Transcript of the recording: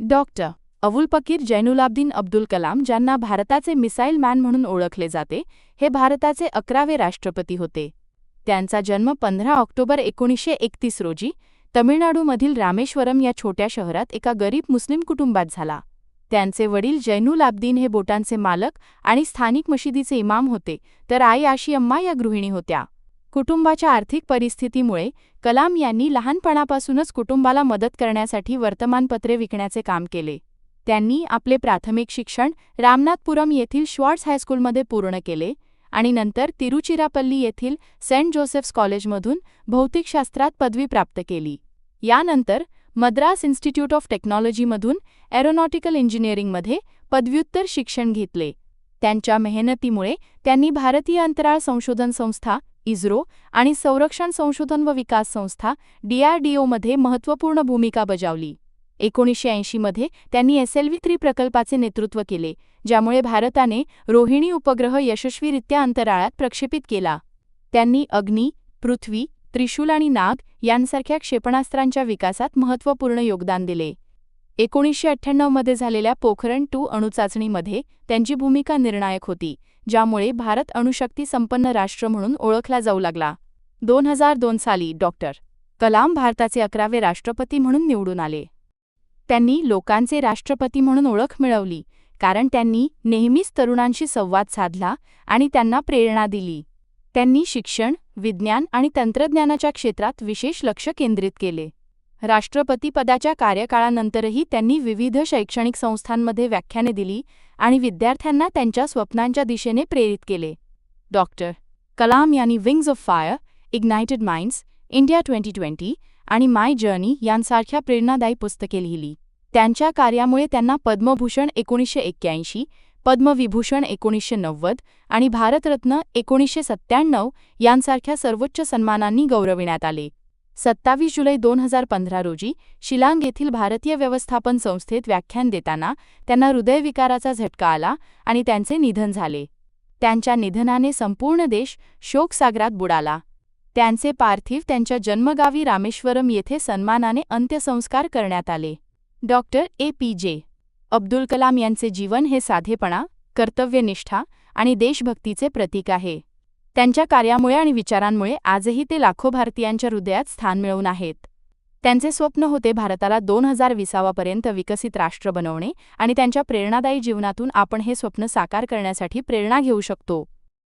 Doctor Abul Pakir Jainulabdeen Abdul Kalam ज्यांना भारताचे missile man म्हणून ओळखले जाते हे भारताचे अकरावे राष्ट्रपती होते. त्यांचा जन्म पंधरा ऑक्टोबर एकोणीसशे एकतीस रोजी तमिळनाडूमधील रामेश्वरम या छोट्या शहरात एका गरीब मुस्लिम कुटुंबात झाला. त्यांचे वडील जैनुलाब्दीन हे बोटांचे मालक आणि स्थानिक मशिदीचे इमाम होते तर आई आशियम्मा या गृहिणी होत्या. कुटुंबाच्या आर्थिक परिस्थितीमुळे कलाम यांनी लहानपणापासूनच कुटुंबाला मदत करण्यासाठी वर्तमानपत्रे विकण्याचे काम केले. त्यांनी आपले प्राथमिक शिक्षण रामनाथपुरम येथील श्वॉर्ट्स हायस्कूलमध्ये पूर्ण केले आणि नंतर तिरुचिरापल्ली येथील सेंट जोसेफ्स कॉलेजमधून भौतिकशास्त्रात पदवी प्राप्त केली. यानंतर मद्रास इन्स्टिट्यूट ऑफ टेक्नॉलॉजीमधून एरोनॉटिकल इंजिनिअरिंगमध्ये पदव्युत्तर शिक्षण घेतले. त्यांच्या मेहनतीमुळे त्यांनी भारतीय अंतराळ संशोधन संस्था इस्रो आणि संरक्षण संशोधन व विकास संस्था डीआरडीओमध्ये महत्त्वपूर्ण भूमिका बजावली. एकोणीसशे ऐंशीमध्ये त्यांनी एसएलव्ही थ्री प्रकल्पाचे नेतृत्व केले ज्यामुळे भारताने रोहिणी उपग्रह यशस्वीरित्या अंतराळात प्रक्षेपित केला. त्यांनी अग्नी पृथ्वी त्रिशूल आणि नाग यांसारख्या क्षेपणास्त्रांच्या विकासात महत्त्वपूर्ण योगदान दिले. एकोणीसशे अठ्ठ्याण्णवमध्ये झालेल्या पोखरण टू अणुचाचणीमध्ये त्यांची भूमिका निर्णायक होती ज्यामुळे भारत अणुशक्ती संपन्न राष्ट्र म्हणून ओळखला जाऊ लागला. दोन हजार दोन साली डॉक्टर कलाम भारताचे अकरावे राष्ट्रपती म्हणून निवडून आले. त्यांनी लोकांचे राष्ट्रपती म्हणून ओळख मिळवली कारण त्यांनी नेहमीच तरुणांशी संवाद साधला आणि त्यांना प्रेरणा दिली. त्यांनी शिक्षण विज्ञान आणि तंत्रज्ञानाच्या क्षेत्रात विशेष लक्ष केंद्रित केले. राष्ट्रपतीपदाच्या कार्यकाळानंतरही त्यांनी विविध शैक्षणिक संस्थांमध्ये व्याख्याने दिली आणि विद्यार्थ्यांना त्यांच्या स्वप्नांच्या दिशेने प्रेरित केले. डॉक्टर कलाम यांनी wings of fire ignited minds India twenty twenty आणि माय जर्नी यांसारख्या प्रेरणादायी पुस्तके लिहिली. त्यांच्या कार्यामुळे त्यांना पद्मभूषण एकोणीसशे एक्क्याऐंशी पद्मविभूषण एकोणीसशे नव्वद आणि भारतरत्न एकोणीसशे सत्त्याण्णव यांसारख्या सर्वोच्च सन्मानांनी गौरविण्यात आले. सत्तावीस जुलै दोन हजार पंधरा रोजी शिलांग येथील भारतीय व्यवस्थापन संस्थेत व्याख्यान देताना त्यांना हृदयविकाराचा झटका आला आणि त्यांचे निधन झाले. त्यांच्या निधनाने संपूर्ण देश शोकसागरात बुडाला. त्यांचे पार्थिव त्यांच्या जन्मगावी रामेश्वरम येथे सन्मानाने अंत्यसंस्कार करण्यात आले. Doctor A. P. J. Abdul Kalam यांचे जीवन हे साधेपणा कर्तव्यनिष्ठा आणि देशभक्तीचे प्रतीक आहे. त्यांच्या कार्यामुळे आणि विचारांमुळे आजही ते लाखो भारतीयांच्या हृदयात स्थान मिळवून आहेत. त्यांचे स्वप्न होते भारताला दोन हजार विसावापर्यंत विकसित राष्ट्र बनवणे आणि त्यांच्या प्रेरणादायी जीवनातून आपण हे स्वप्न साकार करण्यासाठी प्रेरणा घेऊ शकतो.